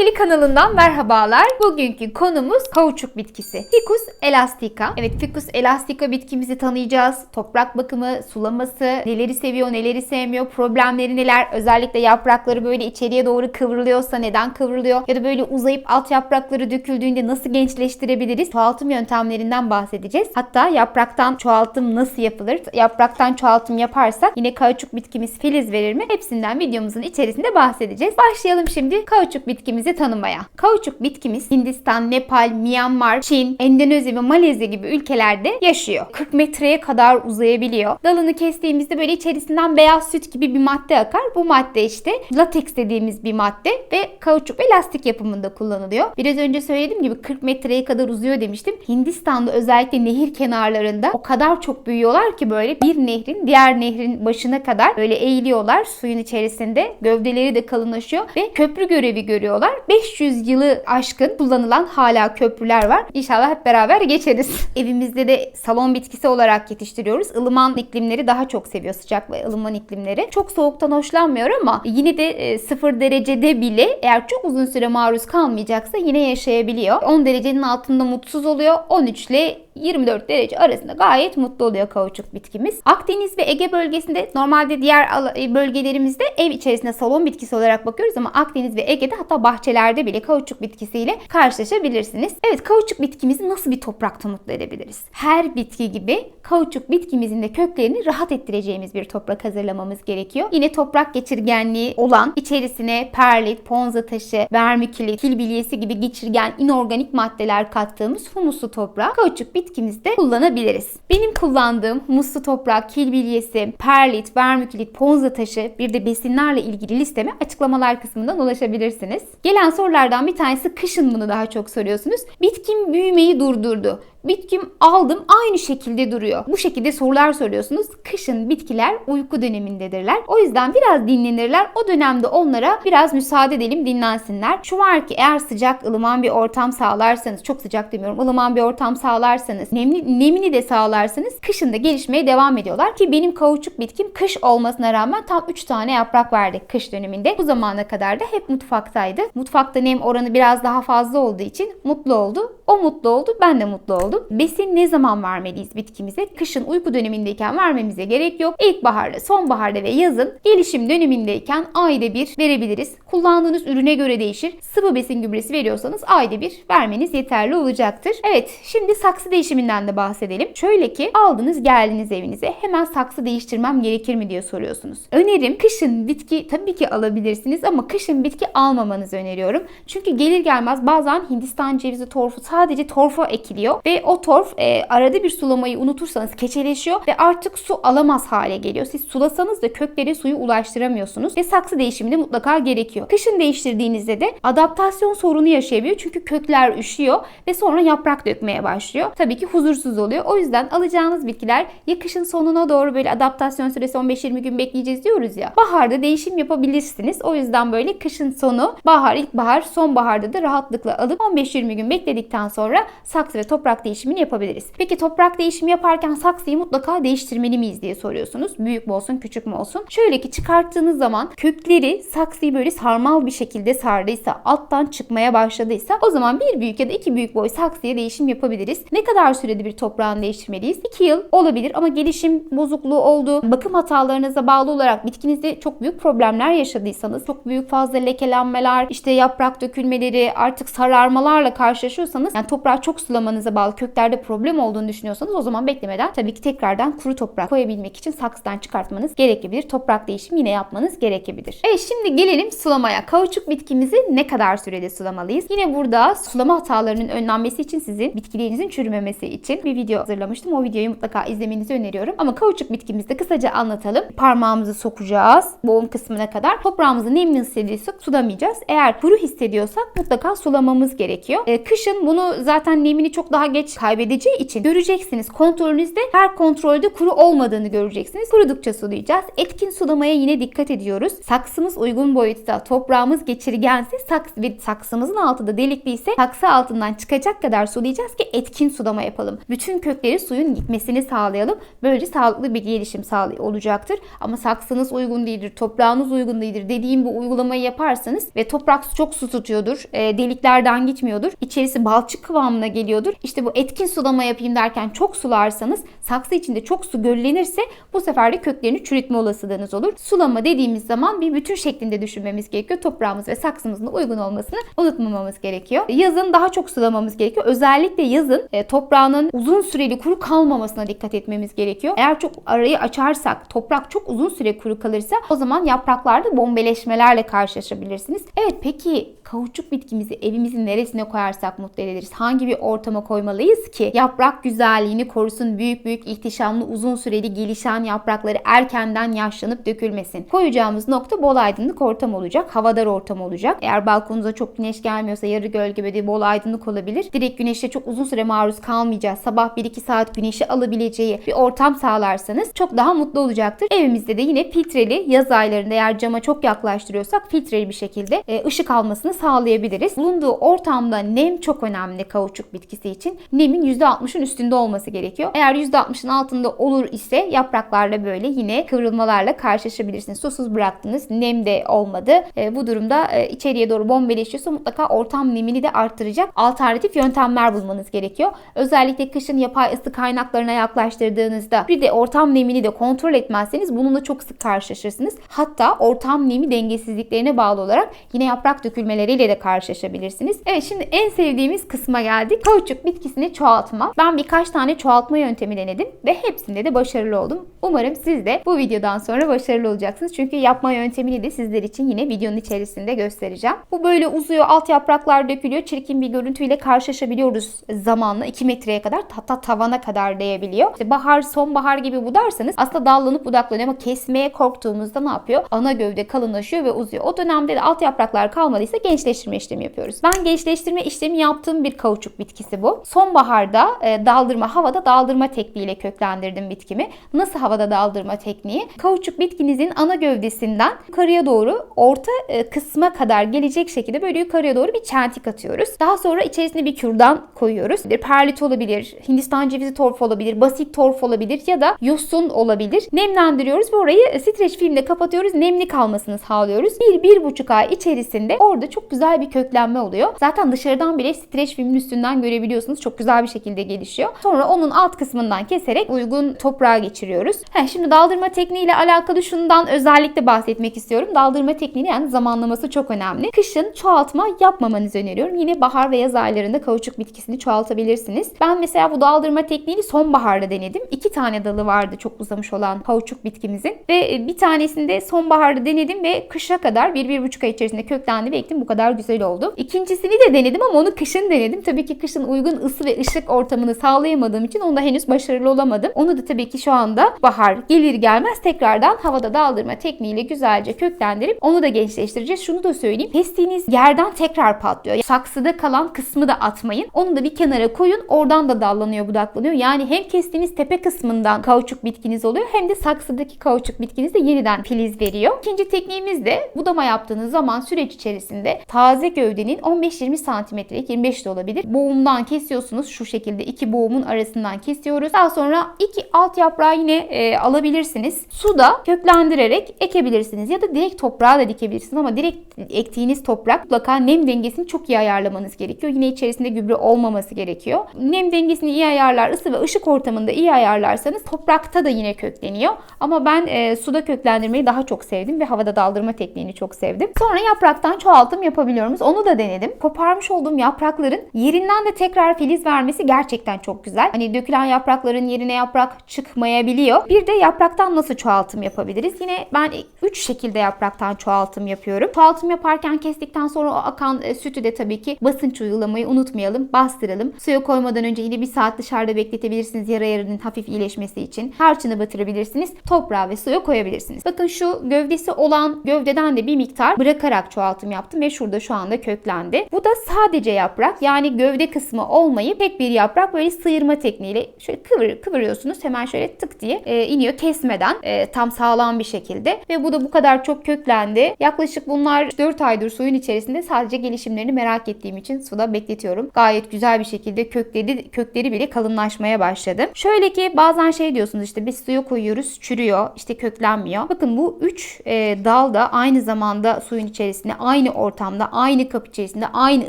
Dili kanalından merhabalar. Bugünkü konumuz kauçuk bitkisi. Ficus elastica. Evet Ficus elastica bitkimizi tanıyacağız. Toprak bakımı, sulaması, neleri seviyor, neleri sevmiyor, problemleri neler. Özellikle yaprakları böyle içeriye doğru kıvrılıyorsa neden kıvrılıyor? Ya da böyle uzayıp alt yaprakları döküldüğünde nasıl gençleştirebiliriz? Çoğaltım yöntemlerinden bahsedeceğiz. Hatta yapraktan çoğaltım nasıl yapılır? Yapraktan çoğaltım yaparsak yine kauçuk bitkimiz filiz verir mi? Hepsinden videomuzun içerisinde bahsedeceğiz. Başlayalım şimdi kauçuk bitkimizi tanımaya. Kauçuk bitkimiz Hindistan, Nepal, Myanmar, Çin, Endonezya ve Malezya gibi ülkelerde yaşıyor. 40 metreye kadar uzayabiliyor. Dalını kestiğimizde böyle içerisinden beyaz süt gibi bir madde akar. Bu madde işte lateks dediğimiz bir madde ve kauçuk ve lastik yapımında kullanılıyor. Biraz önce söylediğim gibi 40 metreye kadar uzuyor demiştim. Hindistan'da özellikle nehir kenarlarında o kadar çok büyüyorlar ki böyle bir nehrin diğer nehrin başına kadar böyle eğiliyorlar suyun içerisinde. Gövdeleri de kalınlaşıyor ve köprü görevi görüyorlar. 500 yılı aşkın kullanılan hala köprüler var. İnşallah hep beraber geçeriz. Evimizde de salon bitkisi olarak yetiştiriyoruz. Ilıman iklimleri daha çok seviyor. Sıcak ve ılıman iklimleri. Çok soğuktan hoşlanmıyor ama yine de e, 0 derecede bile eğer çok uzun süre maruz kalmayacaksa yine yaşayabiliyor. 10 derecenin altında mutsuz oluyor. 13 ile 24 derece arasında gayet mutlu oluyor kauçuk bitkimiz. Akdeniz ve Ege bölgesinde normalde diğer e, bölgelerimizde ev içerisinde salon bitkisi olarak bakıyoruz ama Akdeniz ve Ege'de hatta bahçelerde bile kauçuk bitkisiyle karşılaşabilirsiniz. Evet kauçuk bitkimizi nasıl bir toprakta mutlu edebiliriz? Her bitki gibi kauçuk bitkimizin de köklerini rahat ettireceğimiz bir toprak hazırlamamız gerekiyor. Yine toprak geçirgenliği olan içerisine perlit, ponza taşı, vermikülit, kil bilyesi gibi geçirgen inorganik maddeler kattığımız humuslu toprağı kauçuk bitkimizde kullanabiliriz. Benim kullandığım humuslu toprak, kil bilyesi, perlit, vermikülit, ponza taşı bir de besinlerle ilgili listeme açıklamalar kısmından ulaşabilirsiniz. Gelen sorulardan bir tanesi kışın bunu daha çok soruyorsunuz. Bitkim büyümeyi durdurdu. Bitkim aldım aynı şekilde duruyor. Bu şekilde sorular soruyorsunuz. Kışın bitkiler uyku dönemindedirler. O yüzden biraz dinlenirler. O dönemde onlara biraz müsaade edelim dinlensinler. Şu var ki eğer sıcak ılıman bir ortam sağlarsanız, çok sıcak demiyorum, ılıman bir ortam sağlarsanız, nemli, nemini de sağlarsanız kışın da gelişmeye devam ediyorlar. Ki benim kauçuk bitkim kış olmasına rağmen tam 3 tane yaprak verdi kış döneminde. Bu zamana kadar da hep mutfaktaydı. Mutfakta nem oranı biraz daha fazla olduğu için mutlu oldu. O mutlu oldu, ben de mutlu oldum. Besin ne zaman vermeliyiz bitkimize? Kışın uyku dönemindeyken vermemize gerek yok. İlkbaharda, sonbaharda ve yazın gelişim dönemindeyken ayda bir verebiliriz. Kullandığınız ürüne göre değişir. Sıvı besin gübresi veriyorsanız ayda bir vermeniz yeterli olacaktır. Evet, şimdi saksı değişiminden de bahsedelim. Şöyle ki aldınız geldiniz evinize hemen saksı değiştirmem gerekir mi diye soruyorsunuz. Önerim kışın bitki tabii ki alabilirsiniz ama kışın bitki almamanızı öneriyorum. Çünkü gelir gelmez bazen Hindistan cevizi torfu sadece torfa ekiliyor ve o torf e, arada bir sulamayı unutursanız keçeleşiyor ve artık su alamaz hale geliyor. Siz sulasanız da köklere suyu ulaştıramıyorsunuz ve saksı değişiminde mutlaka gerekiyor. Kışın değiştirdiğinizde de adaptasyon sorunu yaşayabiliyor çünkü kökler üşüyor ve sonra yaprak dökmeye başlıyor. Tabii ki huzursuz oluyor. O yüzden alacağınız bitkiler ya kışın sonuna doğru böyle adaptasyon süresi 15-20 gün bekleyeceğiz diyoruz ya. Baharda değişim yapabilirsiniz. O yüzden böyle kışın sonu, bahar, ilkbahar, sonbaharda da rahatlıkla alıp 15-20 gün bekledikten sonra saksı ve toprak değişimini yapabiliriz. Peki toprak değişimi yaparken saksıyı mutlaka değiştirmeli miyiz diye soruyorsunuz. Büyük mü olsun, küçük mü olsun? Şöyle ki çıkarttığınız zaman kökleri saksıyı böyle sarmal bir şekilde sardıysa, alttan çıkmaya başladıysa o zaman bir büyük ya da iki büyük boy saksıya değişim yapabiliriz. Ne kadar sürede bir toprağını değiştirmeliyiz? 2 yıl olabilir ama gelişim bozukluğu oldu. Bakım hatalarınıza bağlı olarak bitkinizde çok büyük problemler yaşadıysanız, çok büyük fazla lekelenmeler, işte yaprak dökülmeleri, artık sararmalarla karşılaşıyorsanız, yani toprağı çok sulamanıza bağlı köklerde problem olduğunu düşünüyorsanız o zaman beklemeden tabii ki tekrardan kuru toprak koyabilmek için saksıdan çıkartmanız gerekebilir. Toprak değişimi yine yapmanız gerekebilir. Evet şimdi gelelim sulamaya. Kauçuk bitkimizi ne kadar sürede sulamalıyız? Yine burada sulama hatalarının önlenmesi için sizin bitkilerinizin çürümemesi için bir video hazırlamıştım. O videoyu mutlaka izlemenizi öneriyorum. Ama kauçuk bitkimizi kısaca anlatalım. Parmağımızı sokacağız boğum kısmına kadar. Toprağımızı nemli hissediyorsak sulamayacağız. Eğer kuru hissediyorsak mutlaka sulamamız gerekiyor. Ee, kışın bunu zaten nemini çok daha geç süreç kaybedeceği için göreceksiniz. Kontrolünüzde her kontrolde kuru olmadığını göreceksiniz. Kurudukça sulayacağız. Etkin sulamaya yine dikkat ediyoruz. Saksımız uygun boyutta, toprağımız geçirgense saks ve saksımızın altı da delikliyse saksı altından çıkacak kadar sulayacağız ki etkin sulama yapalım. Bütün kökleri suyun gitmesini sağlayalım. Böylece sağlıklı bir gelişim sağlay olacaktır. Ama saksınız uygun değildir, toprağınız uygun değildir dediğim bu uygulamayı yaparsanız ve toprak çok su tutuyordur, e, deliklerden gitmiyordur, içerisi balçık kıvamına geliyordur. İşte bu etkin sulama yapayım derken çok sularsanız saksı içinde çok su göllenirse bu sefer de köklerini çürütme olasılığınız olur. Sulama dediğimiz zaman bir bütün şeklinde düşünmemiz gerekiyor. Toprağımız ve saksımızın uygun olmasını unutmamamız gerekiyor. Yazın daha çok sulamamız gerekiyor. Özellikle yazın e, toprağının uzun süreli kuru kalmamasına dikkat etmemiz gerekiyor. Eğer çok arayı açarsak, toprak çok uzun süre kuru kalırsa o zaman yapraklarda bombeleşmelerle karşılaşabilirsiniz. Evet peki kauçuk bitkimizi evimizin neresine koyarsak mutlu ederiz? Hangi bir ortama koymalıyız ki yaprak güzelliğini korusun, büyük büyük ihtişamlı uzun süreli gelişen yaprakları erkenden yaşlanıp dökülmesin. Koyacağımız nokta bol aydınlık ortam olacak, havadar ortam olacak. Eğer balkonunuza çok güneş gelmiyorsa yarı gölge böyle bol aydınlık olabilir. Direkt güneşe çok uzun süre maruz kalmayacağız. Sabah 1-2 saat güneşi alabileceği bir ortam sağlarsanız çok daha mutlu olacaktır. Evimizde de yine filtreli yaz aylarında eğer cama çok yaklaştırıyorsak filtreli bir şekilde e, ışık almasını sağlayabiliriz. Bulunduğu ortamda nem çok önemli kauçuk bitkisi için. Nemin %60'ın üstünde olması gerekiyor. Eğer %60'ın altında olur ise yapraklarla böyle yine kıvrılmalarla karşılaşabilirsiniz. Susuz bıraktınız, nem de olmadı. E, bu durumda e, içeriye doğru bombeleşiyorsa mutlaka ortam nemini de arttıracak alternatif yöntemler bulmanız gerekiyor. Özellikle kışın yapay ısı kaynaklarına yaklaştırdığınızda bir de ortam nemini de kontrol etmezseniz bununla çok sık karşılaşırsınız. Hatta ortam nemi dengesizliklerine bağlı olarak yine yaprak dökülmeleriyle de karşılaşabilirsiniz. Evet şimdi en sevdiğimiz kısma geldik. Kauçuk bitkisini çoğaltma. Ben birkaç tane çoğaltma yöntemi denedim ve hepsinde de başarılı oldum. Umarım siz de bu videodan sonra başarılı olacaksınız. Çünkü yapma yöntemini de sizler için yine videonun içerisinde göstereceğim. Bu böyle uzuyor, alt yapraklar dökülüyor. Çirkin bir görüntüyle karşılaşabiliyoruz zamanla. 2 metreye kadar hatta tavana kadar değebiliyor. İşte bahar, sonbahar gibi budarsanız aslında dallanıp budaklanıyor ama kesmeye korktuğumuzda ne yapıyor? Ana gövde kalınlaşıyor ve uzuyor. O dönemde de alt yapraklar kalmadıysa gençleştirme işlemi yapıyoruz. Ben gençleştirme işlemi yaptığım bir kauçuk bitkisi bu. Sonbaharda e, daldırma, havada daldırma tekniğiyle köklendirdim bitkimi. Nasıl havada daldırma tekniği? Kauçuk bitkinizin ana gövdesinden yukarıya doğru orta e, kısma kadar gelecek şekilde böyle yukarıya doğru bir çentik atıyoruz. Daha sonra içerisine bir kürdan koyuyoruz. Bir perlit olabilir, Hindistan cevizi torf olabilir, basit torf olabilir ya da yosun olabilir. Nemlendiriyoruz ve orayı streç filmle kapatıyoruz. Nemli kalmasını sağlıyoruz. Bir, bir buçuk ay içerisinde orada çok güzel bir köklenme oluyor. Zaten dışarıdan bile streç filmin üstünden görebiliyorsunuz. Çok güzel bir şekilde gelişiyor. Sonra onun alt kısmından keserek uygun toprağa geçiriyoruz. Heh, şimdi daldırma tekniğiyle alakalı şundan özellikle bahsetmek istiyorum. Daldırma tekniği yani zamanlaması çok önemli. Kışın çoğaltma yapmamanızı öneriyorum. Yine bahar ve yaz aylarında kauçuk bitkisini çoğaltabilirsiniz. Ben mesela bu daldırma tekniğini sonbaharda denedim. İki tane dalı vardı çok uzamış olan kauçuk bitkimizin. Ve bir tanesinde sonbaharda denedim ve kışa kadar bir, bir buçuk ay içerisinde köklendi ve ektim. Bu kadar güzel oldu. İkincisini de denedim ama onu kışın denedim. Tabii ki kışın uygun ısı ve ışık ortamını sağlayamadığım için onda henüz başarılı olamadım. Onu da tabii ki şu anda bahar gelir gelmez tekrardan havada daldırma tekniğiyle güzelce köklendirip onu da gençleştireceğiz. Şunu da söyleyeyim. Kestiğiniz yerden tekrar patlıyor. Saksıda kalan kısmı da atmayın. Onu da bir kenara koyun. Oradan da dallanıyor, budaklanıyor. Yani hem kestiğiniz tepe kısmından kauçuk bitkiniz oluyor hem de saksıdaki kauçuk bitkiniz de yeniden filiz veriyor. İkinci tekniğimiz de budama yaptığınız zaman süreç içerisinde taze gövdenin 15-20 santimetrelik 25 de olabilir. Boğumdan kesiyorsunuz. Şu şekilde iki boğumun arasından kesiyoruz. Daha sonra iki alt yaprağı yine e, alabilirsiniz. Suda köklendirerek ekebilirsiniz ya da direkt toprağa da dikebilirsiniz ama direkt ektiğiniz toprak mutlaka nem dengesini çok iyi ayarlamanız gerekiyor. Yine içerisinde gübre olmaması gerekiyor. Nem dengesini iyi ayarlar, ısı ve ışık ortamında iyi ayarlarsanız toprakta da yine kökleniyor. Ama ben e, suda köklendirmeyi daha çok sevdim ve havada daldırma tekniğini çok sevdim. Sonra yapraktan çoğaltım yapabiliyoruz. Onu da denedim. Koparmış olduğum yaprakların yerinden de tekrar filiz vermesi gerçekten çok güzel. Hani dökülen yaprakların yerine yaprak çıkmayabiliyor. Bir de yapraktan nasıl çoğaltım yapabiliriz? Yine ben 3 şekilde yapraktan çoğaltım yapıyorum. Çoğaltım yaparken kestikten sonra o akan e, sütü de tabii ki basınç uygulamayı unutmayalım. Bastıralım. Suya koymadan önce yine bir saat dışarıda bekletebilirsiniz yara yarının hafif iyileşmesi için. Harçını batırabilirsiniz. Toprağa ve suya koyabilirsiniz. Bakın şu gövdesi olan gövdeden de bir miktar bırakarak çoğaltım yaptım ve şu şurada şu anda köklendi. Bu da sadece yaprak yani gövde kısmı olmayıp tek bir yaprak böyle sıyırma tekniğiyle şöyle kıvır, kıvırıyorsunuz. Hemen şöyle tık diye e, iniyor kesmeden e, tam sağlam bir şekilde ve bu da bu kadar çok köklendi. Yaklaşık bunlar 4 aydır suyun içerisinde sadece gelişimlerini merak ettiğim için suda bekletiyorum. Gayet güzel bir şekilde kökleri kökleri bile kalınlaşmaya başladı. Şöyle ki bazen şey diyorsunuz işte biz suya koyuyoruz çürüyor işte köklenmiyor. Bakın bu 3 e, dal da aynı zamanda suyun içerisinde aynı ortamda aynı kap içerisinde aynı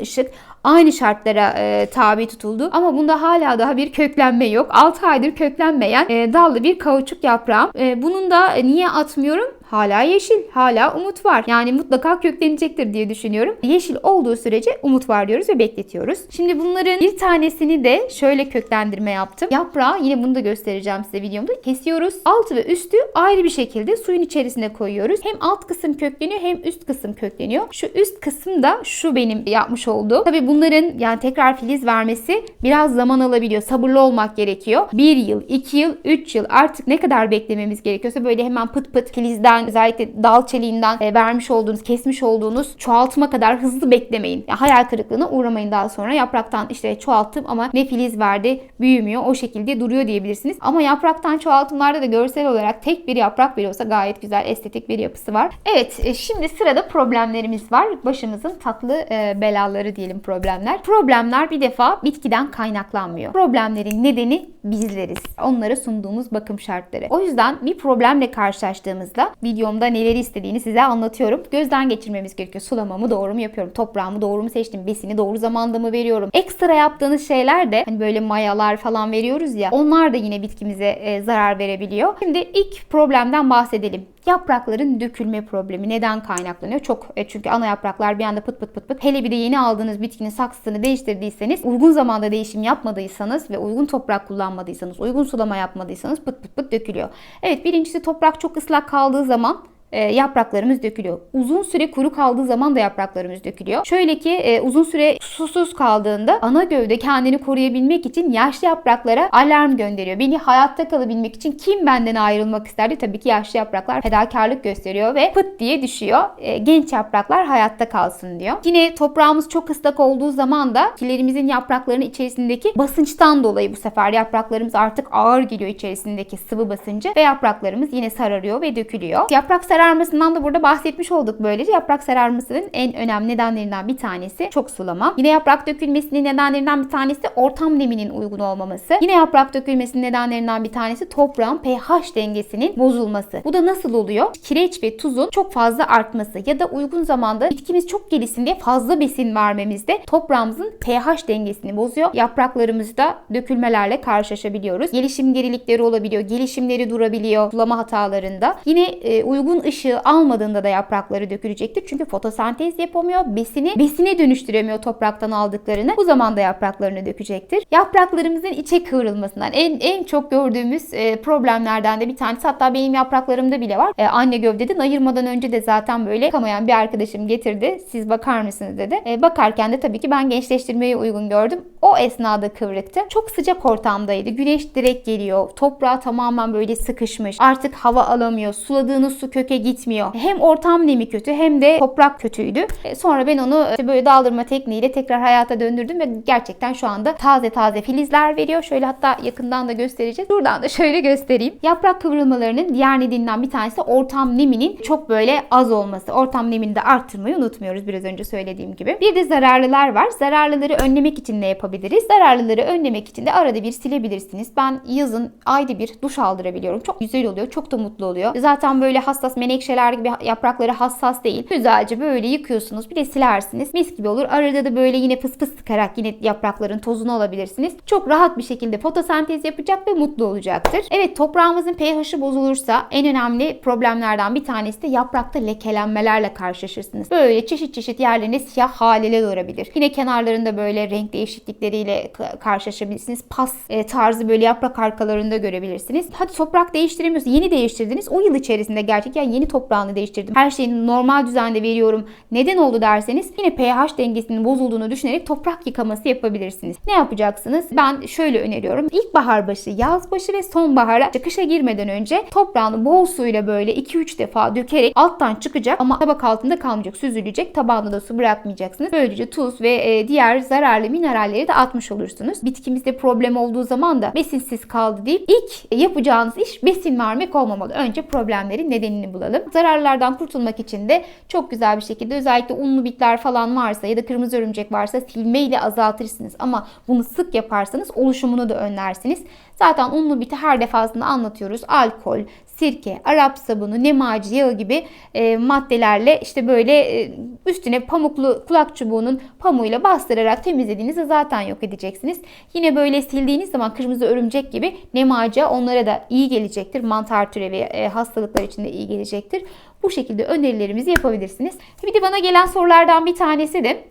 ışık aynı şartlara e, tabi tutuldu. Ama bunda hala daha bir köklenme yok. 6 aydır köklenmeyen e, dallı bir kauçuk yaprağım. E, bunun da niye atmıyorum? Hala yeşil, hala umut var. Yani mutlaka köklenecektir diye düşünüyorum. Yeşil olduğu sürece umut var diyoruz ve bekletiyoruz. Şimdi bunların bir tanesini de şöyle köklendirme yaptım. Yaprağı yine bunu da göstereceğim size videomda. Kesiyoruz. Altı ve üstü ayrı bir şekilde suyun içerisine koyuyoruz. Hem alt kısım kökleniyor hem üst kısım kökleniyor. Şu üst kısım da şu benim yapmış olduğum. Tabi bunların yani tekrar filiz vermesi biraz zaman alabiliyor. Sabırlı olmak gerekiyor. Bir yıl, iki yıl, üç yıl artık ne kadar beklememiz gerekiyorsa böyle hemen pıt pıt filizden çeliğinden özellikle dal çeliğinden e, vermiş olduğunuz, kesmiş olduğunuz çoğaltma kadar hızlı beklemeyin. Yani hayal kırıklığına uğramayın daha sonra. Yapraktan işte çoğalttım ama ne filiz verdi, büyümüyor, o şekilde duruyor diyebilirsiniz. Ama yapraktan çoğaltımlarda da görsel olarak tek bir yaprak bile olsa gayet güzel estetik bir yapısı var. Evet, e, şimdi sırada problemlerimiz var. Başımızın tatlı e, belaları diyelim problemler. Problemler bir defa bitkiden kaynaklanmıyor. Problemlerin nedeni bizleriz. Onlara sunduğumuz bakım şartları. O yüzden bir problemle karşılaştığımızda videomda neleri istediğini size anlatıyorum. Gözden geçirmemiz gerekiyor. Sulamamı doğru mu yapıyorum? Toprağımı doğru mu seçtim? Besini doğru zamanda mı veriyorum? Ekstra yaptığınız şeyler de hani böyle mayalar falan veriyoruz ya onlar da yine bitkimize e, zarar verebiliyor. Şimdi ilk problemden bahsedelim. Yaprakların dökülme problemi neden kaynaklanıyor? Çok e, çünkü ana yapraklar bir anda pıt pıt pıt pıt. Hele bir de yeni aldığınız bitkinin saksısını değiştirdiyseniz, uygun zamanda değişim yapmadıysanız ve uygun toprak kullanmadıysanız, uygun sulama yapmadıysanız pıt pıt pıt dökülüyor. Evet birincisi toprak çok ıslak kaldığı zaman e, yapraklarımız dökülüyor. Uzun süre kuru kaldığı zaman da yapraklarımız dökülüyor. Şöyle ki e, uzun süre susuz kaldığında ana gövde kendini koruyabilmek için yaşlı yapraklara alarm gönderiyor. Beni hayatta kalabilmek için kim benden ayrılmak isterdi? Tabii ki yaşlı yapraklar fedakarlık gösteriyor ve pıt diye düşüyor. E, genç yapraklar hayatta kalsın diyor. Yine toprağımız çok ıslak olduğu zaman da kilerimizin yapraklarının içerisindeki basınçtan dolayı bu sefer yapraklarımız artık ağır geliyor içerisindeki sıvı basıncı ve yapraklarımız yine sararıyor ve dökülüyor. Yaprak sararmasından da burada bahsetmiş olduk böylece. Yaprak sararmasının en önemli nedenlerinden bir tanesi çok sulama. Yine yaprak dökülmesinin nedenlerinden bir tanesi ortam neminin uygun olmaması. Yine yaprak dökülmesinin nedenlerinden bir tanesi toprağın pH dengesinin bozulması. Bu da nasıl oluyor? Kireç ve tuzun çok fazla artması ya da uygun zamanda bitkimiz çok gelişsin diye fazla besin vermemizde toprağımızın pH dengesini bozuyor. Yapraklarımızda dökülmelerle karşılaşabiliyoruz. Gelişim gerilikleri olabiliyor. Gelişimleri durabiliyor sulama hatalarında. Yine e, uygun ışığı almadığında da yaprakları dökülecektir. Çünkü fotosentez yapamıyor. Besini besine dönüştüremiyor topraktan aldıklarını. Bu zaman da yapraklarını dökecektir. Yapraklarımızın içe kıvrılmasından en en çok gördüğümüz e, problemlerden de bir tanesi. Hatta benim yapraklarımda bile var. E, anne gövdeden ayırmadan önce de zaten böyle kamayan bir arkadaşım getirdi. Siz bakar mısınız dedi. E, bakarken de tabii ki ben gençleştirmeyi uygun gördüm. O esnada kıvrıktı. Çok sıcak ortamdaydı. Güneş direkt geliyor. Toprağı tamamen böyle sıkışmış. Artık hava alamıyor. Suladığınız su köke gitmiyor. Hem ortam nemi kötü hem de toprak kötüydü. E, sonra ben onu işte böyle daldırma tekniğiyle tekrar hayata döndürdüm ve gerçekten şu anda taze taze filizler veriyor. Şöyle hatta yakından da göstereceğiz. Buradan da şöyle göstereyim. Yaprak kıvrılmalarının diğer nedeninden bir tanesi ortam neminin çok böyle az olması. Ortam nemini de arttırmayı unutmuyoruz biraz önce söylediğim gibi. Bir de zararlılar var. Zararlıları önlemek için ne yapabiliriz? Zararlıları önlemek için de arada bir silebilirsiniz. Ben yazın ayda bir duş aldırabiliyorum. Çok güzel oluyor. Çok da mutlu oluyor. Zaten böyle hassas menekşeler gibi yaprakları hassas değil. Güzelce böyle yıkıyorsunuz. Bir de silersiniz. Mis gibi olur. Arada da böyle yine fıs fıs sıkarak yine yaprakların tozunu alabilirsiniz. Çok rahat bir şekilde fotosentez yapacak ve mutlu olacaktır. Evet toprağımızın pH'i bozulursa en önemli problemlerden bir tanesi de yaprakta lekelenmelerle karşılaşırsınız. Böyle çeşit çeşit yerlerine siyah haleler olabilir. Yine kenarlarında böyle renk değişiklikleriyle karşılaşabilirsiniz. Pas e, tarzı böyle yaprak arkalarında görebilirsiniz. Hadi toprak değiştiremiyorsunuz. Yeni değiştirdiniz. O yıl içerisinde gerçek yani yeni toprağını değiştirdim. Her şeyini normal düzende veriyorum. Neden oldu derseniz yine pH dengesinin bozulduğunu düşünerek toprak yıkaması yapabilirsiniz. Ne yapacaksınız? Ben şöyle öneriyorum. İlkbahar başı, yaz başı ve sonbahara çıkışa girmeden önce toprağını bol suyla böyle 2-3 defa dökerek alttan çıkacak ama tabak altında kalmayacak, süzülecek. Tabağında da su bırakmayacaksınız. Böylece tuz ve e, diğer zararlı mineralleri de atmış olursunuz. Bitkimizde problem olduğu zaman da besinsiz kaldı deyip ilk yapacağınız iş besin vermek olmamalı. Önce problemlerin nedenini bulalım. Zararlardan kurtulmak için de çok güzel bir şekilde özellikle unlu bitler falan varsa ya da kırmızı örümcek varsa silmeyle azaltırsınız. Ama bunu sık yaparsanız oluşumunu da önlersiniz. Zaten unlu biti her defasında anlatıyoruz. Alkol, sirke, Arap sabunu, nemacı yağı gibi e, maddelerle işte böyle e, üstüne pamuklu kulak çubuğunun pamuğuyla bastırarak temizlediğinizde zaten yok edeceksiniz. Yine böyle sildiğiniz zaman kırmızı örümcek gibi nemaca onlara da iyi gelecektir. Mantar türevi e, hastalıklar için de iyi gelecektir. Bu şekilde önerilerimizi yapabilirsiniz. Bir de bana gelen sorulardan bir tanesi de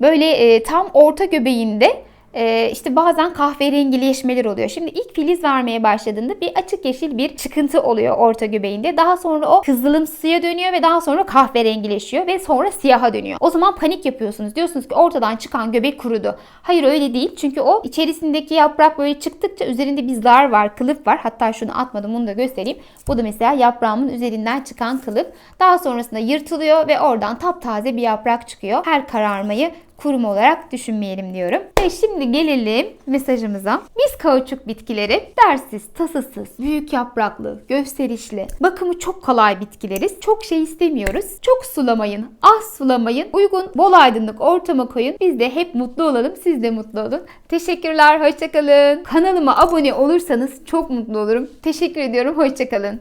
böyle e, tam orta göbeğinde e, işte bazen kahverengileşmeler oluyor. Şimdi ilk filiz vermeye başladığında bir açık yeşil bir çıkıntı oluyor orta göbeğinde. Daha sonra o kızılımsıya dönüyor ve daha sonra kahverengileşiyor ve sonra siyaha dönüyor. O zaman panik yapıyorsunuz. Diyorsunuz ki ortadan çıkan göbek kurudu. Hayır öyle değil. Çünkü o içerisindeki yaprak böyle çıktıkça üzerinde bir zar var, kılıf var. Hatta şunu atmadım bunu da göstereyim. Bu da mesela yaprağımın üzerinden çıkan kılıf. Daha sonrasında yırtılıyor ve oradan taptaze bir yaprak çıkıyor. Her kararmayı kurum olarak düşünmeyelim diyorum. Ve şimdi gelelim mesajımıza. Biz kauçuk bitkileri dersiz, tasasız, büyük yapraklı, gösterişli, bakımı çok kolay bitkileriz. Çok şey istemiyoruz. Çok sulamayın, az sulamayın. Uygun, bol aydınlık ortama koyun. Biz de hep mutlu olalım, siz de mutlu olun. Teşekkürler, hoşçakalın. Kanalıma abone olursanız çok mutlu olurum. Teşekkür ediyorum, hoşçakalın.